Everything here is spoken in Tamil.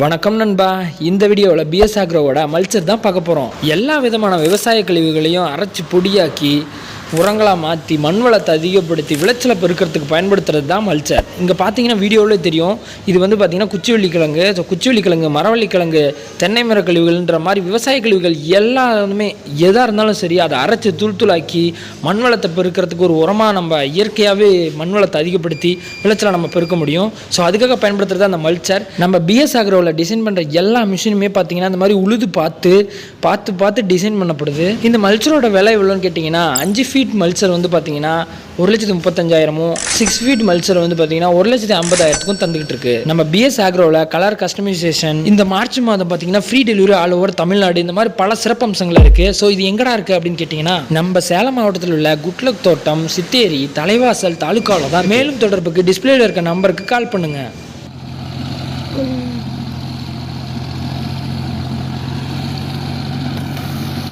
வணக்கம் நண்பா. இந்த வீடியோவில் பிஎஸ் ஆக்ரோவோட மல்ச்சர் தான் பார்க்க போகிறோம் எல்லா விதமான விவசாய கழிவுகளையும் அரைச்சி பொடியாக்கி உரங்களாக மாற்றி மண் வளத்தை அதிகப்படுத்தி விளைச்சலை பெருக்கிறதுக்கு பயன்படுத்துறது தான் மல்ச்சர். இங்கே பார்த்தீங்கன்னா வீடியோவில் தெரியும். இது வந்து பார்த்தீங்கன்னா குச்சிவள்ளி கிழங்கு ஸோ குச்சிவள்ளி கிழங்கு மரவள்ளி கிழங்கு தென்னை மர கழிவுகள்ன்ற மாதிரி விவசாய கழிவுகள் எல்லாமே எதாக இருந்தாலும் சரி அதை அரைச்சி தூள் தூளாக்கி மண் வளத்தை பெருக்கிறதுக்கு ஒரு உரமாக நம்ம இயற்கையாகவே மண் வளத்தை அதிகப்படுத்தி விளைச்சலை நம்ம பெருக்க முடியும். ஸோ அதுக்காக பயன்படுத்துறது அந்த மல்ச்சர். நம்ம பிஎஸ் ஆக்ரோவில் டிசைன் பண்ணுற எல்லா மிஷினுமே பார்த்தீங்கன்னா இந்த மாதிரி உழுது பார்த்து பார்த்து பார்த்து டிசைன் பண்ணப்படுது. இந்த மல்ச்சரோட விலை எவ்வளோன்னு கேட்டிங்கன்னா அஞ்சு ஃபீட் மல்ச்சர் வந்து பார்த்தீங்கன்னா ஒரு லட்சத்து முப்பத்தஞ்சாயிரமும் சிக்ஸ் ஃபீட் மல்ச்சர் வந்து பார்த்தீங்கன்னா ஒரு லட்சத்து ஐம்பதாயிரத்துக்கும் தந்துகிட்டு இருக்கு. நம்ம பிஎஸ் ஆக்ரோவில் கலர் கஸ்டமைசேஷன் இந்த மார்ச் மாதம் பார்த்தீங்கன்னா free delivery all over Tamil Nadu இந்த மாதிரி பல சிறப்பம்சங்கள் இருக்குது ஸோ இது எங்கடா இருக்குது அப்படின்னு கேட்டிங்கன்னா நம்ம சேலம் மாவட்டத்தில் உள்ள குட்லக் தோட்டம் சித்தேரி தலைவாசல் தாலுக்காவில் தான் மேலும் தொடர்புக்கு டிஸ்பிளேல இருக்க நம்பருக்கு கால் பண்ணுங்கள்